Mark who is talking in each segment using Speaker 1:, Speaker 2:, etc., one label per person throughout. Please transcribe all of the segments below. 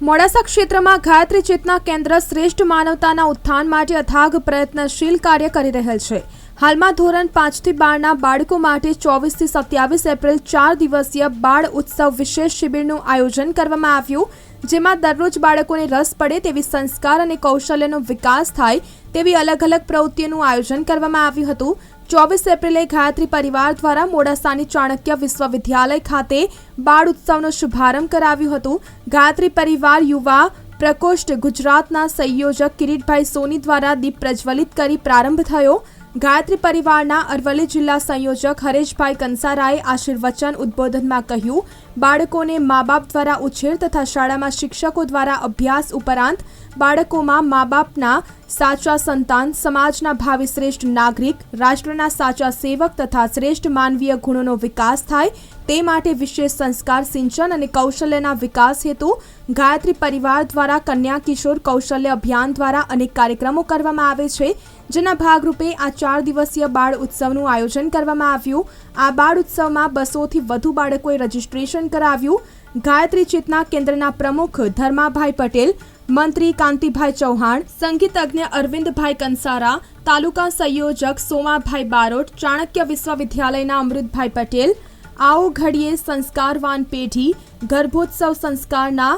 Speaker 1: મોડાસા ક્ષેત્રમાં ગાયત્રી ચેતના કેન્દ્ર શ્રેષ્ઠ માનવતાના ઉત્થાન માટે અથાગ પ્રયત્નશીલ કાર્ય કરી રહેલ છે. હાલમાં ધોરણ પાંચથી બારના બાળકો માટે ચોવીસથી સત્યાવીસ એપ્રિલ ચાર દિવસીય બાળ ઉત્સવ વિશેષ શિબિરનું આયોજન કરવામાં આવ્યું, જેમાં દરરોજ બાળકોને રસ પડે તેવી સંસ્કાર અને કૌશલ્યનો વિકાસ થાય તેવી અલગ અલગ પ્રવૃત્તિઓનું આયોજન કરવામાં આવ્યું હતું. ચોવીસ એપ્રિલે ગાયત્રી પરિવાર દ્વારા મોડાસાની ચાણક્ય વિશ્વવિદ્યાલય ખાતે બાળ ઉત્સવનો શુભારંભ કરાવ્યું હતું. ગાયત્રી પરિવાર યુવા પ્રકોષ્ઠ ગુજરાતના સંયોજક કિરીટભાઈ સોની દ્વારા દીપ પ્રજ્વલિત કરી પ્રારંભ થયો. ગાયત્રી પરિવારના અરવલ્લી જિલ્લા સંયોજક હરેશભાઈ કંસારાએ આશીર્વચન ઉદ્બોધનમાં કહ્યું, બાળકોને મા બાપ દ્વારા ઉછેર તથા શાળામાં શિક્ષકો દ્વારા અભ્યાસ ઉપરાંત બાળકોમાં મા બાપના સાચા સંતાન, સમાજના ભાવિ શ્રેષ્ઠ નાગરિક, રાષ્ટ્રના સાચા સેવક તથા શ્રેષ્ઠ માનવીય ગુણોનો વિકાસ થાય તે માટે વિશેષ સંસ્કાર, સિંચન અને કૌશલ્યના વિકાસ હેતુ ગાયત્રી પરિવાર દ્વારા કન્યા કિશોર કૌશલ્ય અભિયાન દ્વારા અનેક કાર્યક્રમો કરવામાં આવે છે. જેના ભાગરૂપે આ ચાર દિવસીય બાળ ઉત્સવનું આયોજન કરવામાં આવ્યું. આ બાળ ઉત્સવમાં બસોથી વધુ બાળકોએ રજીસ્ટ્રેશન કરાવ્યું. ગાયત્રી ચેતના કેન્દ્રના પ્રમુખ ધર્માભાઈ પટેલ, મંત્રી કાંતિભાઈ ચૌહાણ, સંગીતજ્ઞ અરવિંદભાઈ કંસારા, તાલુકા સંયોજક સોમાભાઈ બારોટ, ચાણક્ય વિશ્વવિદ્યાલયના અમૃતભાઈ પટેલ આવો ઘડીએ સંસ્કારવાન પેઢી, ગર્ભોત્સવ સંસ્કારના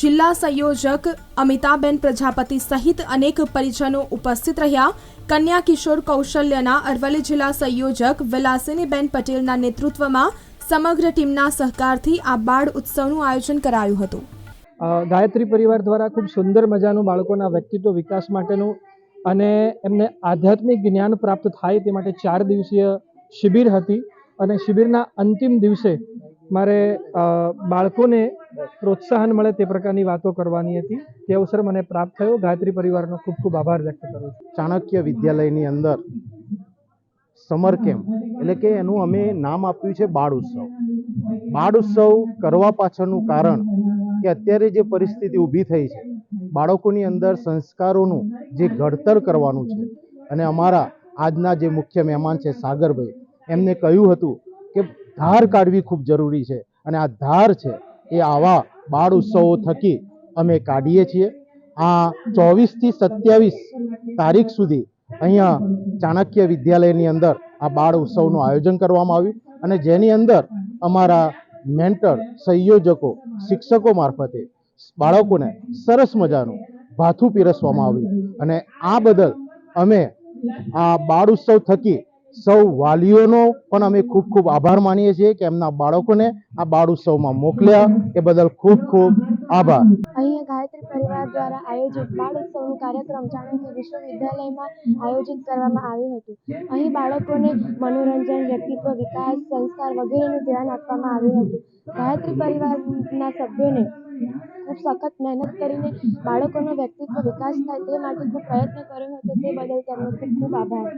Speaker 1: જિલ્લા સંયોજક અમિતાબેન પ્રજાપતિ સહિત અનેક પરિજનો ઉપસ્થિત રહ્યા. કન્યા કિશોર કૌશલ્યના અરવલ્લી જિલ્લા સંયોજક વિલાસિનીબેન પટેલના નેતૃત્વમાં સમગ્ર ટીમના સહકારથી આ બાળ ઉત્સવનું આયોજન કરાયું હતું.
Speaker 2: ગાયત્રી પરિવાર દ્વારા ખૂબ સુંદર મજાનું બાળકોના વ્યક્તિત્વ વિકાસ માટેનું અને એમને આધ્યાત્મિક જ્ઞાન પ્રાપ્ત થાય તે માટે ચાર દિવસીય શિબિર હતી. અને શિબિરના અંતિમ દિવસે મારે બાળકોને પ્રોત્સાહન મળે તે પ્રકારની વાતો કરવાની હતી. તે અવસર મને પ્રાપ્ત થયો. ગાયત્રી પરિવારનો ખૂબ ખૂબ આભાર વ્યક્ત કરું છું.
Speaker 3: ચાણક્ય વિદ્યાલયની અંદર સમર કેમ્પ એટલે કે એનું અમે નામ આપ્યું છે બાળ ઉત્સવ. બાળ ઉત્સવ કરવા પાછળનું કારણ કે અત્યારે જે પરિસ્થિતિ ઊભી થઈ છે, બાળકોની અંદર સંસ્કારોનું જે ઘડતર કરવાનું છે અને અમારા આજના જે મુખ્ય મહેમાન છે સાગરભાઈ એમને કહ્યું હતું કે ધાર કાઢવી ખૂબ જરૂરી છે અને આ ધાર છે, એ આવા બાળ ઉત્સવો થકી અમે કાઢીએ છીએ. આ ચોવીસથી સત્યાવીસ તારીખ સુધી અહીંયા ચાણક્ય વિદ્યાલયની અંદર આ બાળ ઉત્સવનું આયોજન કરવામાં આવ્યું અને જેની અંદર અમારા મેન્ટર, સંયોજકો, શિક્ષકો મારફતે બાળકોને સરસ મજાનું ભાથું પીરસવામાં આવ્યું. અને આ બદલ અમે આ બાળ ઉત્સવ થકી સૌ વાલીઓનો પણ અમે ખૂબ ખૂબ આભાર માનીએ છીએ કે એમના બાળકોને આ બાળ ઉત્સવમાં મોકલ્યા. એ બદલ ખૂબ ખૂબ આભાર.
Speaker 4: અહીંયા ગાયત્રી પરિવાર દ્વારા આયોજિત બાળ ઉત્સવ કાર્યક્રમ ચાણક્ય વિશ્વવિદ્યાલયમાં આયોજિત કરવામાં આવ્યું હતું. અહીં બાળકોને મનોરંજન, વ્યક્તિત્વ, વિકાસ, સંસ્કાર વગેરેનું ધ્યાન આપવામાં આવ્યું હતું. ગાયત્રી પરિવારના સભ્યોને ખૂબ સખત મહેનત કરીને બાળકોનો વ્યક્તિત્વ વિકાસ થાય તે માટે ખૂબ પ્રયત્ન કર્યો હતો તે બદલ તેમનો ખૂબ ખૂબ આભાર.